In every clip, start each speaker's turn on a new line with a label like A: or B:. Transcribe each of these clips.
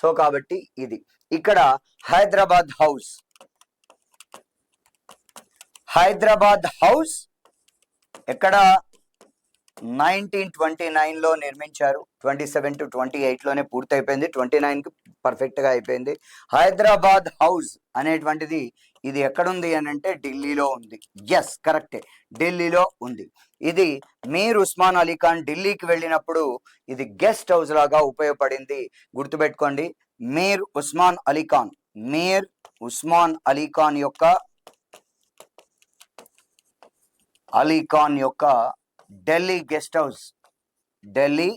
A: So కాబట్టి ఇది. ఇక్కడ హైదరాబాద్ హౌస్. హైదరాబాద్ హౌస్ ఎక్కడ నైన్టీన్ ట్వంటీ నైన్లో నిర్మించారు. ట్వంటీ సెవెన్ టు ట్వంటీ ఎయిట్లోనే పూర్తి అయిపోయింది ట్వంటీ నైన్కి పర్ఫెక్ట్గా అయిపోయింది. హైదరాబాద్ హౌస్ అనేటువంటిది ఇది ఎక్కడుంది అని అంటే ఢిల్లీలో ఉంది. ఎస్ కరెక్టే ఢిల్లీలో ఉంది. ఇది మీర్ ఉస్మాన్ అలీ ఖాన్ ఢిల్లీకి వెళ్ళినప్పుడు ఇది గెస్ట్ హౌస్ లాగా ఉపయోగపడింది. గుర్తుపెట్టుకోండి మీర్ ఉస్మాన్ అలీ ఖాన్ మీర్ ఉస్మాన్ అలీ ఖాన్ యొక్క అలీ ఖాన్ యొక్క ఢిల్లీ గెస్ట్ హౌస్. ఢిల్లీ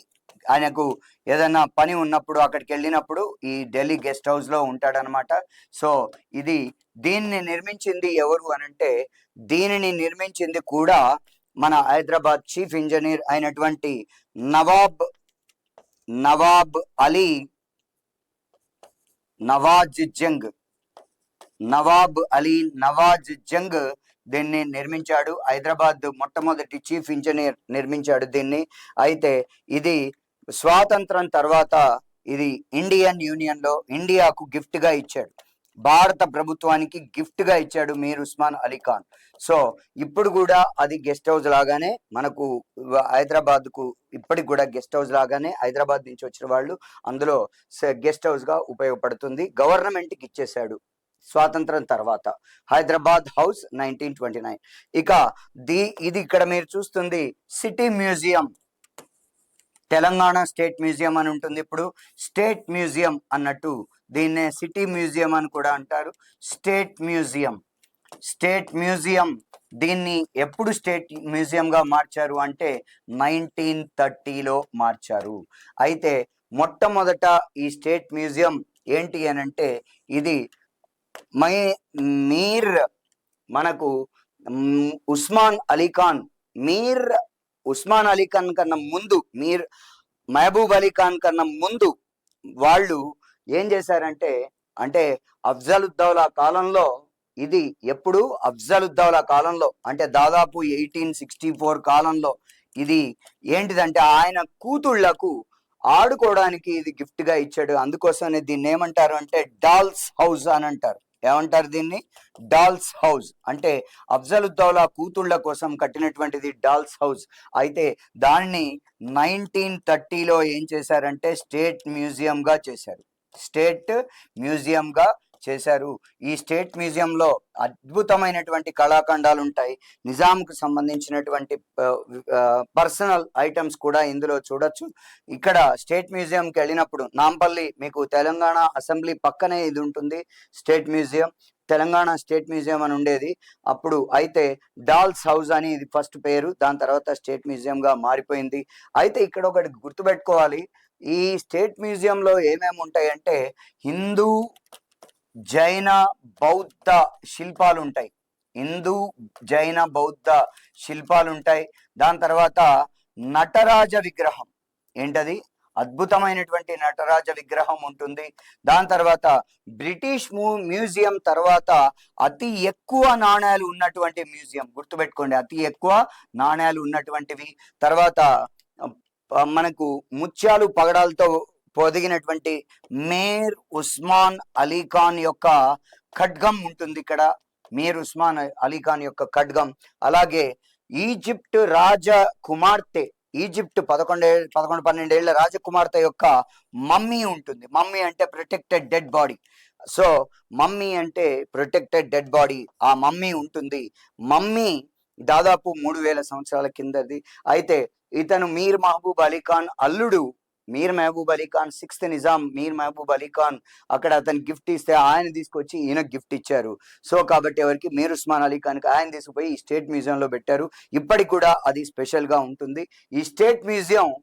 A: ఆయనకు ఏదైనా పని ఉన్నప్పుడు అక్కడికి వెళ్ళినప్పుడు ఈ ఢిల్లీ గెస్ట్ హౌస్లో ఉంటాడనమాట. సో ఇది దీన్ని నిర్మించింది ఎవరు అనంటే దీనిని నిర్మించింది కూడా మన హైదరాబాద్ చీఫ్ ఇంజనీర్ అయినటువంటి నవాబ్ నవాబ్ అలీ నవాజ్ జంగ్. నవాబ్ అలీ నవాజ్ జంగ్ దీన్ని నిర్మించాడు. హైదరాబాద్ మొట్టమొదటి చీఫ్ ఇంజనీర్ నిర్మించాడు దీన్ని. అయితే ఇది స్వాతంత్రం తర్వాత ఇది ఇండియన్ యూనియన్లో ఇండియాకు గిఫ్ట్గా ఇచ్చాడు. భారత ప్రభుత్వానికి గిఫ్ట్గా ఇచ్చాడు మీర్ ఉస్మాన్ అలీ ఖాన్. సో ఇప్పుడు కూడా అది గెస్ట్ హౌస్ లాగానే మనకు హైదరాబాద్కు ఇప్పటికి కూడా గెస్ట్ హౌస్ లాగానే హైదరాబాద్ నుంచి వచ్చిన వాళ్ళు అందులో గెస్ట్ హౌస్గా ఉపయోగపడుతుంది. గవర్నమెంట్కి ఇచ్చేశాడు స్వాతంత్రం తర్వాత. Hyderabad house nineteen twenty nine. ఇక ది ఇది ఇక్కడ మీరు చూస్తుంది city museum. Telangana state museum అని ఉంటుంది. ఇప్పుడు స్టేట్ మ్యూజియం అన్నట్టు దీన్నే సిటీ మ్యూజియం అని కూడా అంటారు. State museum. స్టేట్ మ్యూజియం దీన్ని ఎప్పుడు స్టేట్ మ్యూజియంగా మార్చారు అంటే నైన్టీన్ థర్టీలో మార్చారు. అయితే మొట్టమొదట ఈ స్టేట్ మ్యూజియం ఏంటి అని అంటే ఇది మై మీర్ మనకు ఉస్మాన్ అలీ ఖాన్ మీర్ ఉస్మాన్ అలీ ఖాన్ కన్నా ముందు మీర్ మహబూబ్ అలీ ఖాన్ కన్నా ముందు వాళ్ళు ఏం చేశారంటే అంటే అఫ్జలుద్దౌలా కాలంలో ఇది ఎప్పుడు అఫ్జలుద్దౌలా కాలంలో అంటే దాదాపు ఎయిటీన్ సిక్స్టీ ఫోర్ కాలంలో ఇది ఏంటిదంటే ఆయన కూతుళ్ళకు ఆడుకోవడానికి ఇది గిఫ్ట్గా ఇచ్చాడు. అందుకోసమే దీన్ని ఏమంటారు అంటే డాల్స్ హౌస్ అని అంటారు. ఏమంటారు దీన్ని? డాల్స్ హౌస్ అంటే అఫ్జలుద్దౌలా కూతుళ్ళ కోసం కట్టినటువంటిది డాల్స్ హౌస్ అయితే దాన్ని నైన్టీన్ థర్టీలో ఏం చేశారంటే స్టేట్ మ్యూజియంగా చేశారు. స్టేట్ మ్యూజియంగా చేశారు. ఈ స్టేట్ మ్యూజియంలో అద్భుతమైనటువంటి కళాఖండాలు ఉంటాయి నిజాంకు సంబంధించినటువంటి పర్సనల్ ఐటమ్స్ కూడా ఇందులో చూడొచ్చు. ఇక్కడ స్టేట్ మ్యూజియంకి వెళ్ళినప్పుడు నాంపల్లి మీకు తెలంగాణ అసెంబ్లీ పక్కనే ఇది ఉంటుంది state museum. Telangana state museum అని ఉండేది. అప్పుడు అయితే డాల్స్ హౌస్ అని ఇది ఫస్ట్ పేరు. దాని తర్వాత స్టేట్ మ్యూజియంగా మారిపోయింది. అయితే ఇక్కడ ఒకటి గుర్తుపెట్టుకోవాలి. ఈ స్టేట్ మ్యూజియంలో ఏమేమి ఉంటాయంటే హిందూ జైన బౌద్ధ శిల్పాలు ఉంటాయి హిందూ జైన బౌద్ధ శిల్పాలు ఉంటాయి దాని తర్వాత నటరాజ విగ్రహం. ఏంటది? అద్భుతమైనటువంటి నటరాజ విగ్రహం ఉంటుంది. దాని తర్వాత బ్రిటిష్ మ్యూజియం తర్వాత అతి ఎక్కువ నాణ్యాలు ఉన్నటువంటి మ్యూజియం. గుర్తుపెట్టుకోండి అతి ఎక్కువ నాణ్యాలు ఉన్నటువంటివి. తర్వాత మనకు ముత్యాలు పగడాలతో పొదిగినటువంటి మేర్ ఉస్మాన్ అలీఖాన్ యొక్క ఖడ్గం ఉంటుంది ఇక్కడ. మీర్ ఉస్మాన్ అలీఖాన్ యొక్క ఖడ్గం. అలాగే ఈజిప్ట్ రాజ కుమార్తె ఈజిప్ట్ పదకొండే పదకొండు పన్నెండేళ్ళ రాజకుమార్తె యొక్క మమ్మీ ఉంటుంది. మమ్మీ అంటే protected dead body so mummy అంటే ప్రొటెక్టెడ్ డెడ్ బాడీ ఆ మమ్మీ ఉంటుంది. మమ్మీ దాదాపు మూడు వేల సంవత్సరాల కిందది. అయితే ఇతను మీర్ మహబూబ్ అలీఖాన్ అల్లుడు మీర్ మహబూబ్ అలీ ఖాన్ సిక్స్త్ నిజాం మీర్ మహబూబ్ అలీ ఖాన్ అక్కడ అతను గిఫ్ట్ ఇస్తే ఆయన తీసుకొచ్చి ఈయన గిఫ్ట్ ఇచ్చారు. సో కాబట్టి ఎవరికి? మీర్ ఉస్మాన్ అలీ ఖాన్ ఆయన తీసుకుపోయి ఈ స్టేట్ మ్యూజియం లో పెట్టారు. ఇప్పటికి కూడా అది స్పెషల్గా ఉంటుంది. ఈ స్టేట్ మ్యూజియం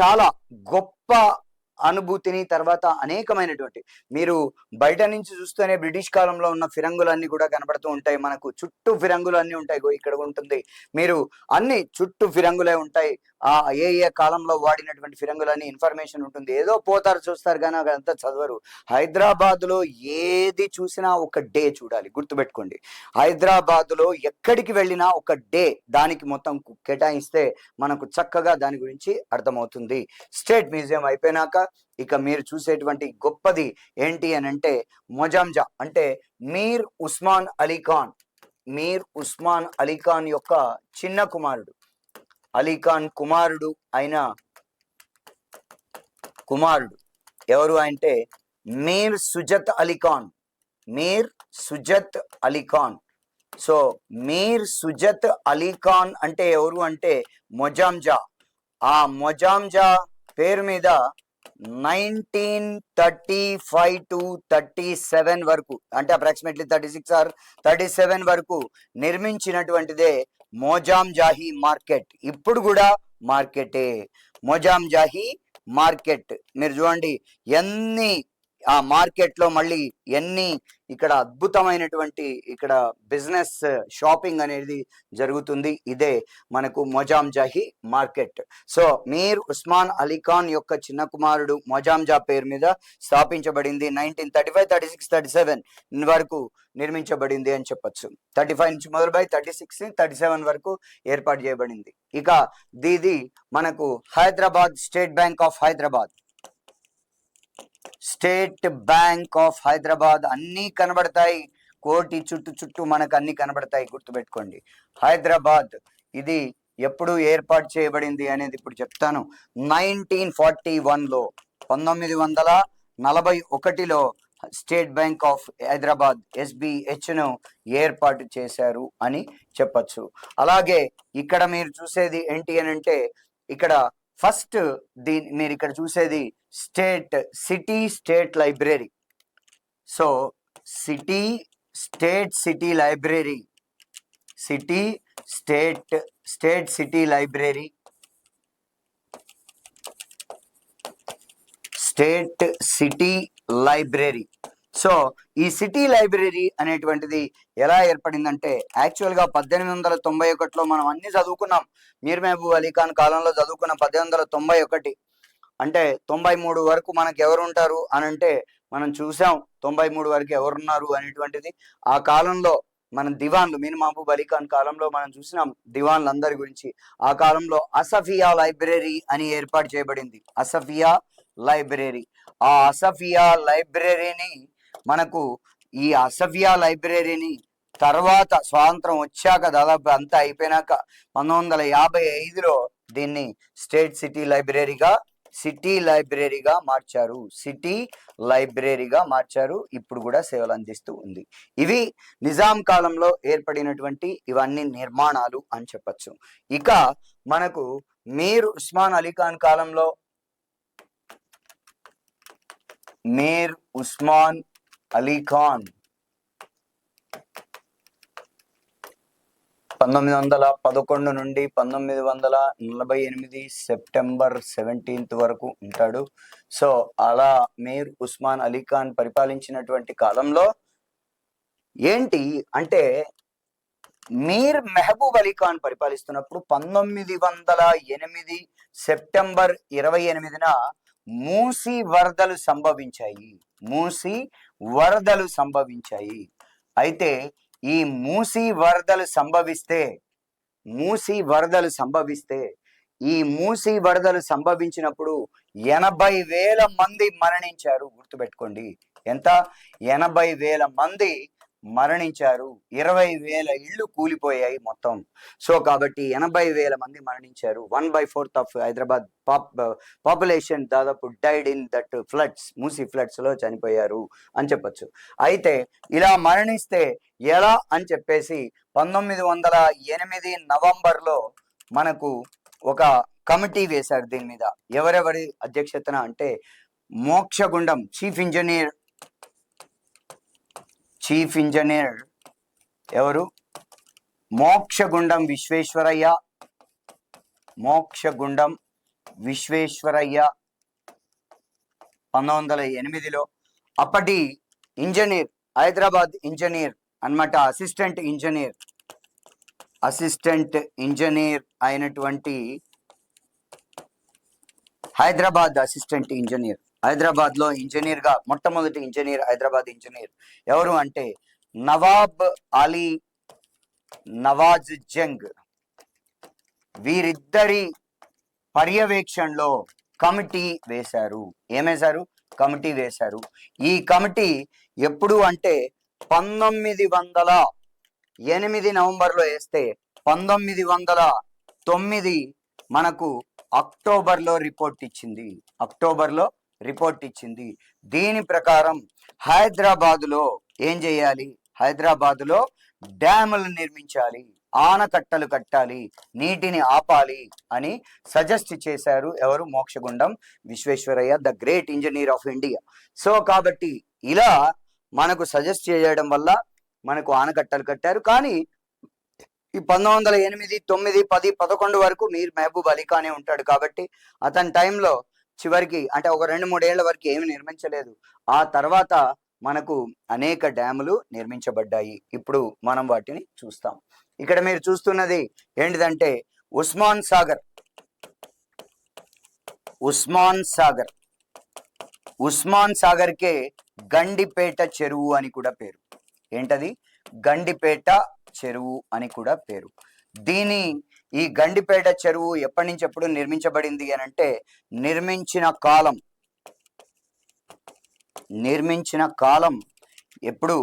A: చాలా గొప్ప అనుభూతిని తర్వాత అనేకమైనటువంటి మీరు బయట నుంచి చూస్తేనే బ్రిటిష్ కాలంలో ఉన్న ఫిరంగులన్నీ కూడా కనబడుతూ ఉంటాయి. మనకు చుట్టూ ఫిరంగులు అన్నీ ఉంటాయి ఇక్కడ ఉంటుంది. మీరు అన్ని చుట్టూ ఫిరంగులే ఉంటాయి. ఆ ఏ ఏ కాలంలో వాడినటువంటి ఫిరంగులని ఇన్ఫర్మేషన్ ఉంటుంది. ఏదో పోతారు చూస్తారు కానీ అక్కడంతా చదవరు. హైదరాబాద్లో ఏది చూసినా ఒక డే చూడాలి. గుర్తుపెట్టుకోండి. హైదరాబాద్లో ఎక్కడికి వెళ్ళినా ఒక డే దానికి మొత్తం కేటాయిస్తే మనకు చక్కగా దాని గురించి అర్థమవుతుంది. స్టేట్ మ్యూజియం అయిపోయినాక ఇక మీరు చూసేటువంటి గొప్పది ఏంటి అని అంటే మొజాంజా. అంటే మీర్ ఉస్మాన్ అలీ ఖాన్. మీర్ ఉస్మాన్ అలీ ఖాన్ యొక్క చిన్న కుమారుడు. అలీఖాన్ కుమారుడు అయిన కుమారుడు. ఎవరు అంటే మీర్ సుజత్ అలీఖాన్. మీర్ సుజత్ అలీఖాన్. సో మీర్ సుజత్ అలీఖాన్ అంటే ఎవరు అంటే మొజాంజా. ఆ మొజాంజా పేరు మీద nineteen thirty five to thirty seven వరకు అంటే approximately thirty six or thirty seven వరకు నిర్మించినటువంటిదే మోజాం జాహీ మార్కెట్. ఇప్పుడు కూడా మార్కెటే. మోజాం జాహీ మార్కెట్. మీరు చూడండి ఎన్ని ఆ మార్కెట్లో మళ్ళీ ఎన్ని ఇక్కడ అద్భుతమైనటువంటి ఇక్కడ బిజినెస్ షాపింగ్ అనేది జరుగుతుంది. ఇదే మనకు మొజాంజాహి మార్కెట్. సో మీర్ ఉస్మాన్ అలీ ఖాన్ యొక్క చిన్న కుమారుడు మొజాంజా పేరు మీద స్థాపించబడింది nineteen thirty five thirty six thirty seven వరకు నిర్మించబడింది అని చెప్పొచ్చు. థర్టీ ఫైవ్ నుంచి మొదలుపై థర్టీ సిక్స్ థర్టీ సెవెన్ వరకు ఏర్పాటు చేయబడింది. ఇక దీది మనకు Hyderabad state bank of Hyderabad. State bank of Hyderabad అన్నీ కనబడతాయి. కోటి చుట్టూ చుట్టూ మనకు అన్ని కనబడతాయి. గుర్తుపెట్టుకోండి. హైదరాబాద్ ఇది ఎప్పుడు ఏర్పాటు చేయబడింది అనేది ఇప్పుడు చెప్తాను. నైన్టీన్ ఫార్టీ వన్లో పంతొమ్మిది వందల నలభై ఒకటిలో స్టేట్ బ్యాంక్ ఆఫ్ హైదరాబాద్ ఎస్బిహెచ్ను ఏర్పాటు చేశారు అని చెప్పొచ్చు. అలాగే ఇక్కడ మీరు చూసేది ఏంటి అని అంటే ఇక్కడ ఫస్ట్ దీని మీరు ఇక్కడ చూసేది state city state library. So city state city library. City state state city library. State city library. So ఈ సిటీ లైబ్రరీ అనేటువంటిది ఎలా ఏర్పడిందంటే యాక్చువల్గా పద్దెనిమిది వందల తొంభై ఒకటిలో మనం అన్ని చదువుకున్నాం. మీర్ మహబూబ్ అలీఖాన్ కాలంలో చదువుకున్న పద్దెనిమిది వందల తొంభై ఒకటి. అంటే తొంభై మూడు వరకు మనకు ఎవరు ఉంటారు అని అంటే మనం చూసాం తొంభై మూడు వరకు ఎవరున్నారు అనేటువంటిది. ఆ కాలంలో మన దివాన్లు మీర్ మహబూబ్ అలీఖాన్ కాలంలో మనం చూసినాం దివాన్లు అందరి గురించి. ఆ కాలంలో అసఫియా లైబ్రరీ అని ఏర్పాటు చేయబడింది. అసఫియా లైబ్రరీ. ఆ అసఫియా లైబ్రరీని మనకు ఈ అసభ్య లైబ్రరీని తర్వాత స్వాతంత్రం వచ్చాక దాదాపు అంతా అయిపోయినాక పంతొమ్మిది వందల యాభై ఐదులో దీన్ని స్టేట్ సిటీ లైబ్రరీగా సిటీ లైబ్రరీగా మార్చారు. సిటీ లైబ్రరీగా మార్చారు. ఇప్పుడు కూడా సేవలు అందిస్తూ ఉంది. ఇవి నిజాం కాలంలో ఏర్పడినటువంటి ఇవన్నీ నిర్మాణాలు అని చెప్పచ్చు. ఇక మనకు మీర్ ఉస్మాన్ అలీఖాన్ కాలంలో మీర్ ఉస్మాన్ అలీ ఖాన్. పంతొమ్మిది వందల పదకొండు నుండి పంతొమ్మిది వందల నలభై ఎనిమిది సెప్టెంబర్ సెవెంటీన్త్ వరకు ఉంటాడు. సో అలా మీర్ ఉస్మాన్ అలీ ఖాన్ పరిపాలించినటువంటి కాలంలో ఏంటి అంటే మీర్ మెహబూబ్ అలీ ఖాన్ పరిపాలిస్తున్నప్పుడు పంతొమ్మిది వందల ఎనిమిది సెప్టెంబర్ ఇరవై ఎనిమిదిన మూసి వరదలు సంభవించాయి. మూసి వరదలు సంభవించాయి. అయితే ఈ మూసి వరదలు సంభవిస్తే మూసి వరదలు సంభవిస్తే ఈ మూసి వరదలు సంభవించినప్పుడు ఎనభై వేల మంది మరణించారు. గుర్తుపెట్టుకోండి. ఎంత? ఎనభై వేల మంది మరణించారు. ఇరవై వేల ఇళ్ళు కూలిపోయాయి మొత్తం. సో కాబట్టి ఎనభై వేల మంది మరణించారు. One by fourth of Hyderabad pop population దాదాపు died in that floods Musi ఫ్లడ్స్లో చనిపోయారు అని చెప్పొచ్చు. అయితే ఇలా మరణిస్తే ఎలా అని చెప్పేసి పంతొమ్మిది వందల ఎనిమిది నవంబర్లో మనకు ఒక కమిటీ వేశారు దీని మీద. ఎవరెవరి అధ్యక్షతన అంటే Mokshagundam chief engineer chief engineer ఎవరు? మోక్షగుండం విశ్వేశ్వరయ్య. మోక్షగుండం విశ్వేశ్వరయ్య. పంతొమ్మిది వందల ఎనిమిదిలో అప్పటి ఇంజనీర్ హైదరాబాద్ ఇంజనీర్ అన్నమాట అసిస్టెంట్ ఇంజనీర్. అసిస్టెంట్ ఇంజనీర్ అయినటువంటి హైదరాబాద్ అసిస్టెంట్ ఇంజనీర్. హైదరాబాద్లో ఇంజనీర్గా మొట్టమొదటి ఇంజనీర్ హైదరాబాద్ ఇంజనీర్ ఎవరు అంటే నవాబ్ అలీ నవాజ్ జంగ్. వీరిద్దరి పర్యవేక్షణలో కమిటీ వేశారు. ఏమేశారు కమిటీ వేశారు. ఈ కమిటీ ఎప్పుడు అంటే పంతొమ్మిది వందల ఎనిమిది నవంబర్లో వేస్తే పంతొమ్మిది వందల తొమ్మిది మనకు అక్టోబర్లో రిపోర్ట్ ఇచ్చింది. అక్టోబర్లో రిపోర్ట్ ఇచ్చింది. దీని ప్రకారం హైదరాబాదులో ఏం చేయాలి? హైదరాబాదులో డ్యాములు నిర్మించాలి. ఆనకట్టలు కట్టాలి. నీటిని ఆపాలి అని సజెస్ట్ చేశారు ఎవరు? Mokshagundam Visvesvaraya the great engineer of India. So కాబట్టి ఇలా మనకు సజెస్ట్ చేయడం వల్ల మనకు ఆనకట్టలు కట్టారు. కానీ ఈ పంతొమ్మిది వందల ఎనిమిది తొమ్మిది పది పదకొండు వరకు మీర్ మహబూబ్ అలీ ఖానే ఉంటాడు కాబట్టి అతని టైంలో చివరికి అంటే ఒక రెండు మూడేళ్ళ వరకు ఏమి నిర్మించలేదు. ఆ తర్వాత మనకు అనేక డ్యాములు నిర్మించబడ్డాయి. ఇప్పుడు మనం వాటిని చూస్తాం. ఇక్కడ మీరు చూస్తున్నది ఏంటిదంటే ఉస్మాన్ సాగర్. ఉస్మాన్ సాగర్. ఉస్మాన్ సాగర్కే గండిపేట చెరువు అని కూడా పేరు. ఏంటది? గండిపేట చెరువు అని కూడా పేరు. దీని ఈ గండిపేట చెరువు ఎప్పటి నుంచి ఎప్పుడు నిర్మించబడింది అని అంటే నిర్మించిన కాలం నిర్మించిన కాలం ఎప్పుడు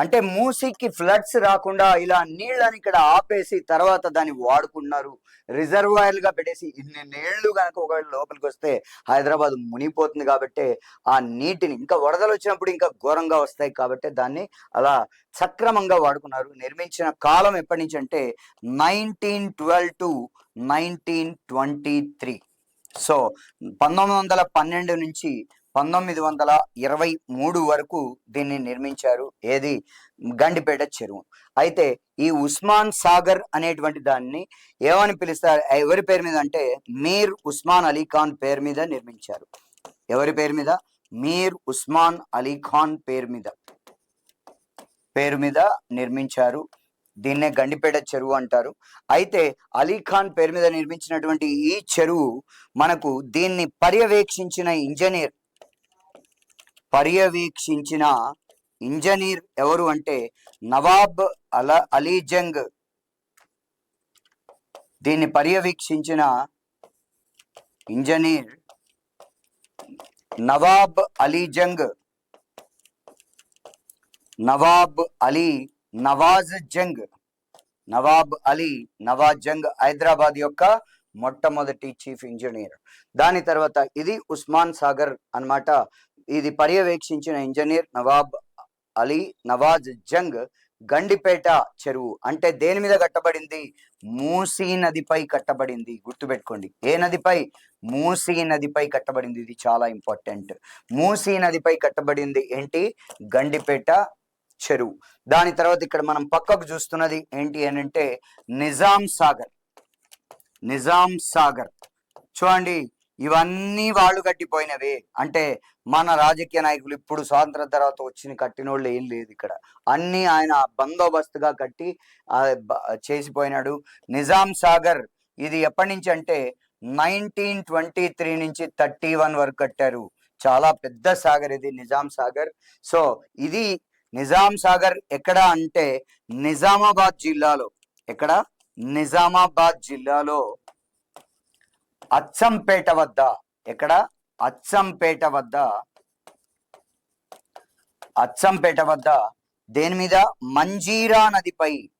A: అంటే మూసికి ఫ్లడ్స్ రాకుండా ఇలా నీళ్ళని ఇక్కడ ఆపేసి తర్వాత దాన్ని వాడుకున్నారు. రిజర్వాయర్లుగా పెట్టేసి ఇన్ని నీళ్ళు కనుక ఒకవేళ లోపలికి వస్తే హైదరాబాద్ మునిగిపోతుంది కాబట్టి ఆ నీటిని ఇంకా వరదలు వచ్చినప్పుడు ఇంకా ఘోరంగా వస్తాయి కాబట్టి దాన్ని అలా సక్రమంగా వాడుకున్నారు. నిర్మించిన కాలం ఎప్పటి నుంచి అంటే nineteen twelve to nineteen twenty three. So పంతొమ్మిది వందల పన్నెండు నుంచి పంతొమ్మిది వందల ఇరవై మూడు వరకు దీన్ని నిర్మించారు. ఏది? గండిపేట చెరువు. అయితే ఈ ఉస్మాన్ సాగర్ అనేటువంటి దాన్ని ఏమని పిలుస్తారు? ఎవరి పేరు మీద అంటే మీర్ ఉస్మాన్ అలీ ఖాన్ పేరు మీద నిర్మించారు. ఎవరి పేరు మీద? మీర్ ఉస్మాన్ అలీ ఖాన్ పేరు మీద. పేరు మీద నిర్మించారు. దీన్నే గండిపేట చెరువు అంటారు. అయితే అలీఖాన్ పేరు మీద నిర్మించినటువంటి ఈ చెరువు మనకు దీన్ని పర్యవేక్షించిన ఇంజనీర్ పర్యవేక్షించిన ఇంజనీర్ ఎవరు అంటే నవాబ్ అల అలీజంగ్ దీన్ని పర్యవేక్షించిన ఇంజనీర్ నవాబ్ అలీజంగ్ నవాబ్ అలీ నవాజ్ జంగ్. నవాబ్ అలీ నవాజ్ జంగ్ హైదరాబాద్ యొక్క మొట్టమొదటి చీఫ్ ఇంజనీర్. దాని తర్వాత ఇది ఉస్మాన్ సాగర్ అన్నమాట. ఇది పర్యవేక్షించిన ఇంజనీర్ నవాబ్ అలీ నవాజ్ జంగ్ గండిపేట చెరువు. అంటే దేని మీద కట్టబడింది? మూసీ నదిపై కట్టబడింది. గుర్తుపెట్టుకోండి. ఏ నదిపై? మూసీ నదిపై కట్టబడింది. ఇది చాలా ఇంపార్టెంట్. మూసీ నదిపై కట్టబడింది ఏంటి? గండిపేట చెరువు. దాని తర్వాత ఇక్కడ మనం పక్కకు చూస్తున్నది ఏంటి అని అంటే నిజాం సాగర్. నిజాం సాగర్. చూడండి. ఇవన్నీ వాళ్ళు కట్టిపోయినవే. అంటే మన రాజకీయ నాయకులు ఇప్పుడు స్వాతంత్రం తర్వాత వచ్చిన కట్టినోళ్ళు ఏం లేదు ఇక్కడ. అన్ని ఆయన బందోబస్తుగా కట్టి చేసిపోయినాడు. నిజాం సాగర్ ఇది ఎప్పటి నుంచి అంటే నైన్టీన్ ట్వంటీ త్రీ నుంచి థర్టీ వన్ వరకు కట్టారు. చాలా పెద్ద సాగర్ ఇది నిజాం సాగర్. సో ఇది నిజాం సాగర్ ఎక్కడ అంటే నిజామాబాద్ జిల్లాలో. ఎక్కడ? నిజామాబాద్ జిల్లాలో. అచ్చంపేట వద్ద. ఎక్కడ? అచ్చంపేట వద్ద. అచ్చంపేట వద్ద. దేని మీద? మంజీరా నదిపై.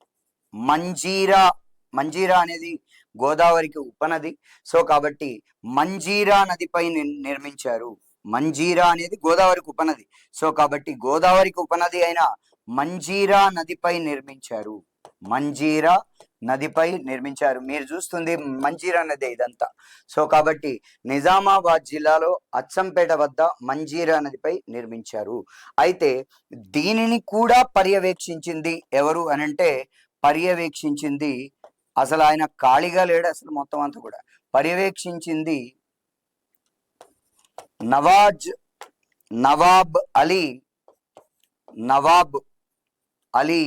A: మంజీరా. మంజీరా అనేది గోదావరికి ఉపనది సో కాబట్టి మంజీరా నదిపై నిర్మించారు. మంజీరా అనేది గోదావరికి ఉపనది సో కాబట్టి గోదావరికి ఉపనది అయిన మంజీరా నదిపై నిర్మించారు. మంజీరా నదిపై నిర్మించారు. మీరు చూస్తుంది మంజీరా నది ఇదంతా. సో కాబట్టి నిజామాబాద్ జిల్లాలో అచ్చంపేట వద్ద మంజీరా నదిపై నిర్మించారు. అయితే దీనిని కూడా పర్యవేక్షించింది ఎవరు అని అంటే పర్యవేక్షించింది అసలు ఆయన ఖాళీగా లేడు అసలు మొత్తం అంతా కూడా. పర్యవేక్షించింది నవాజ్ నవాబ్ అలీ నవాబ్ అలీ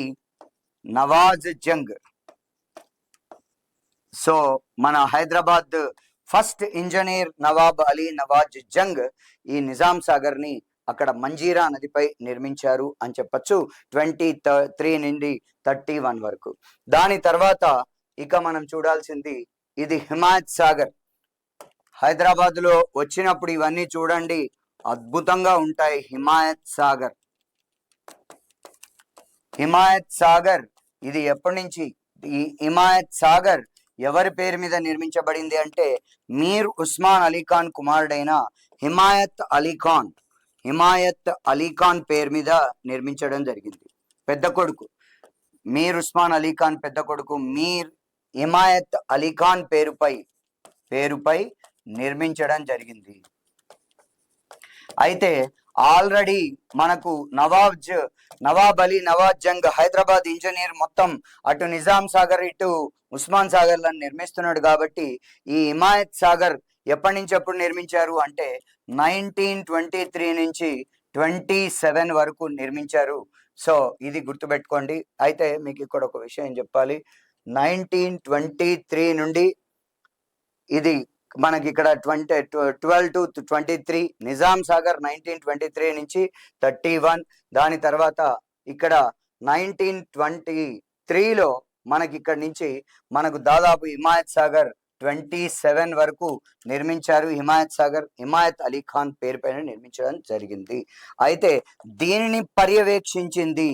A: నవాజ్ జంగ్. సో మన హైదరాబాద్ ఫస్ట్ ఇంజనీర్ నవాబ్ అలీ నవాజ్ జంగ్ ఈ నిజాం సాగర్ని అక్కడ మంజీరా నదిపై నిర్మించారు అని చెప్పచ్చు ట్వంటీ త్రీ నుండి థర్టీ వన్ వరకు. దాని తర్వాత ఇక మనం చూడాల్సింది ఇది హిమాయత్ సాగర్. హైదరాబాద్లో వచ్చినప్పుడు ఇవన్నీ చూడండి అద్భుతంగా ఉంటాయి హిమాయత్ సాగర్. హిమాయత్ సాగర్ ఇది ఎప్పటి నుంచి? ఈ హిమాయత్ సాగర్ ఎవరి పేరు మీద నిర్మించబడింది అంటే మీర్ ఉస్మాన్ అలీ ఖాన్ కుమారుడైన హిమాయత్ అలీ ఖాన్. హిమాయత్ అలీ ఖాన్ పేరు మీద నిర్మించడం జరిగింది. పెద్ద కొడుకు. మీర్ ఉస్మాన్ అలీ ఖాన్ పెద్ద కొడుకు మీర్ హిమాయత్ అలీ ఖాన్ పేరుపై పేరుపై నిర్మించడం జరిగింది. అయితే ఆల్రెడీ మనకు నవాబ్ నవాబ్ అలీ నవాజ్ జంగ్ హైదరాబాద్ ఇంజనీర్ మొత్తం అటు నిజాం సాగర్ ఇటు ఉస్మాన్ సాగర్లను నిర్మిస్తున్నాడు కాబట్టి ఈ హిమాయత్ సాగర్ ఎప్పటి నుంచి ఎప్పుడు నిర్మించారు అంటే నైన్టీన్ ట్వంటీ త్రీ నుంచి ట్వంటీ సెవెన్ వరకు నిర్మించారు. సో ఇది గుర్తుపెట్టుకోండి. అయితే మీకు ఇక్కడ ఒక విషయం చెప్పాలి. నైన్టీన్ ట్వంటీ త్రీ నుండి ఇది మనకి ఇక్కడ twenty twelve to twenty three Nizam Sagar nineteen twenty three నుంచి థర్టీ వన్ దాని తర్వాత ఇక్కడ నైన్టీన్ ట్వంటీ త్రీలో మనకి ఇక్కడ నుంచి మనకు దాదాపు హిమాయత్ సాగర్ ట్వంటీ సెవెన్ వరకు నిర్మించారు హిమాయత్ సాగర్ హిమాయత్ అలీ ఖాన్ పేరు పైన నిర్మించడం జరిగింది. అయితే దీనిని పర్యవేక్షించింది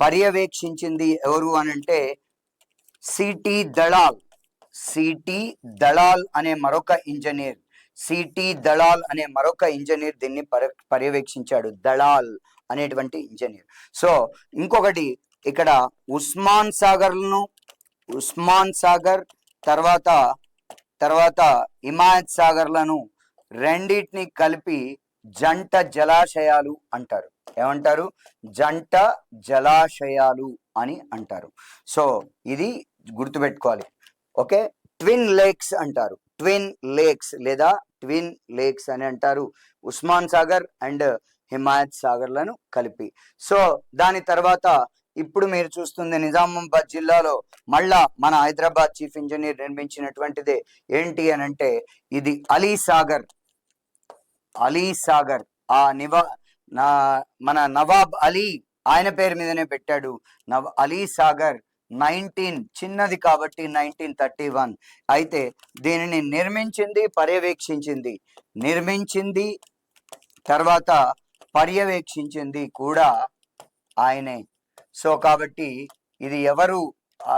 A: పర్యవేక్షించింది ఎవరు అని అంటే సిటీ దళాల్. సిటి దళాల్ అనే మరొక ఇంజనీర్. సిటి దళాల్ అనే మరొక ఇంజనీర్ దీన్ని పర్యవేక్షించాడు. దళాల్ అనేటువంటి ఇంజనీర్. సో ఇంకొకటి ఇక్కడ ఉస్మాన్ సాగర్ను ఉస్మాన్ సాగర్ తర్వాత తర్వాత హిమాయత్ సాగర్లను రెండిటిని కలిపి జంట జలాశయాలు అంటారు. ఏమంటారు? జంట జలాశయాలు అని అంటారు. సో ఇది గుర్తుపెట్టుకోవాలి. ఓకే? ట్విన్ లేక్స్ అంటారు. ట్విన్ లేక్స్ లేదా ట్విన్ లేక్స్ అని అంటారు. ఉస్మాన్ సాగర్ అండ్ హిమాయత్ సాగర్లను కలిపి. సో దాని తర్వాత ఇప్పుడు మీరు చూస్తుంది నిజామాబాద్ జిల్లాలో మళ్ళా మన హైదరాబాద్ చీఫ్ ఇంజనీర్ నిర్మించినటువంటిదే ఏంటి అని అంటే ఇది అలీ సాగర్. అలీ సాగర్. ఆ నివా నా మన నవాబ్ అలీ ఆయన పేరు మీదనే పెట్టాడు. నవ్ అలీ సాగర్. నైన్టీన్ చిన్నది కాబట్టి నైన్టీన్ థర్టీ వన్. అయితే దీనిని నిర్మించింది పర్యవేక్షించింది. నిర్మించింది తర్వాత పర్యవేక్షించింది కూడా ఆయనే. సో కాబట్టి ఇది ఎవరు?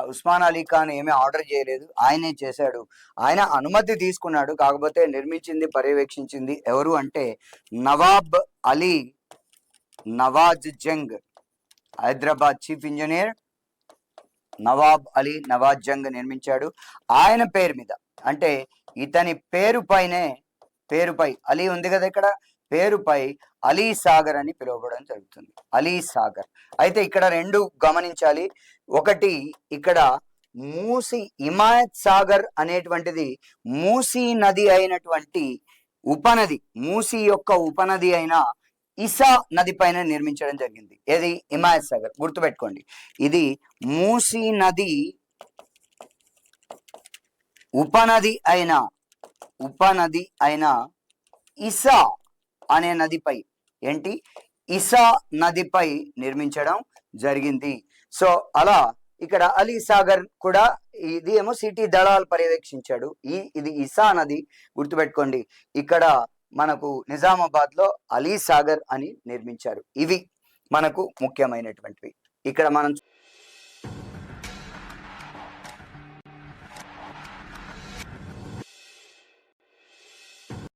A: ఉస్మాన్ అలీ ఖాన్ ఏమీ ఆర్డర్ చేయలేదు. ఆయనే చేశాడు. ఆయన అనుమతి తీసుకున్నాడు. కాకపోతే నిర్మించింది పర్యవేక్షించింది ఎవరు అంటే నవాబ్ అలీ నవాజ్ జంగ్ హైదరాబాద్ చీఫ్ ఇంజనీర్ నవాబ్ అలీ నవాజ్ జంగ్ నిర్మించాడు. ఆయన పేరు మీద అంటే ఇతని పేరు పైనే పేరుపై అలీ ఉంది కదా ఇక్కడ? పేరుపై అలీ సాగర్ అని పిలువబడడం జరుగుతుంది. అలీ సాగర్. అయితే ఇక్కడ రెండు గమనించాలి. ఒకటి ఇక్కడ మూసి ఇమాయత్ సాగర్ అనేటువంటిది మూసీ నది అయినటువంటి ఉపనది మూసీ యొక్క ఉపనది అయిన ఇసా నది పైన నిర్మించడం జరిగింది. ఏది? హిమాయత్ సాగర్. గుర్తుపెట్టుకోండి. ఇది మూసీ నది ఉపనది అయిన ఉపనది అయిన ఇసా అనే నదిపై ఏంటి? ఇసా నదిపై నిర్మించడం జరిగింది. సో అలా ఇక్కడ అలీ సాగర్ కూడా ఇది ఏమో సిటీ దళాలు పర్యవేక్షించాడు. ఈ ఇది ఇసా నది. గుర్తుపెట్టుకోండి. ఇక్కడ మనకు నిజామాబాద్లో అలీ సాగర్ అని నిర్మించారు. ఇవి మనకు ముఖ్యమైనటువంటివి. ఇక్కడ మనం